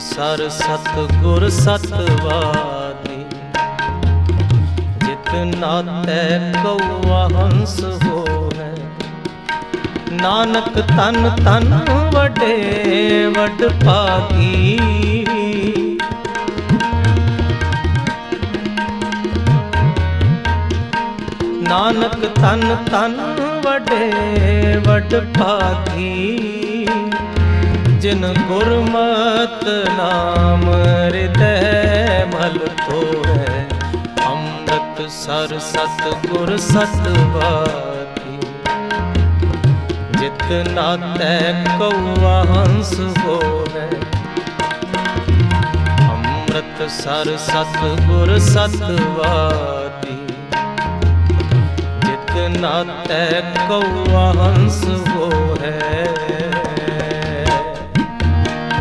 Sir ਸਤ ਗੁਰ ਸਤਵਾਦੀ ਜਿਤ ਨਾਤੈ ਕਉਆ ਹੰਸ ਹੋਐ ਨਾਨਕ ਤਨ ਤਨ ਵਡੇ ਵਡ ਭਾਗੀ ਨਾਨਕ ਤਨ ਤਨ ਵਡੇ ਵਡ ਭਾਗੀ ਜਿਨ ਗੁਰਮਤ ਨਾਮ ਹਿਰਦੈ ਮਲ ਧੋੈ ਅੰਮ੍ਰਿਤ ਸਰ ਸਤ ਗੁਰ ਸਤਵਾਦੀ। ਜਿਤ ਨਾਤੈ ਕਉਆ ਹੰਸ ਹੋਵੇ। ਅੰਮ੍ਰਿਤ ਸਰ ਸਤ ਗੁਰ ਸਤਵਾਦੀ। ਜਿਤ ਨਾਤੈ ਕਉਆ ਹੰਸ ਹੋਵੇ।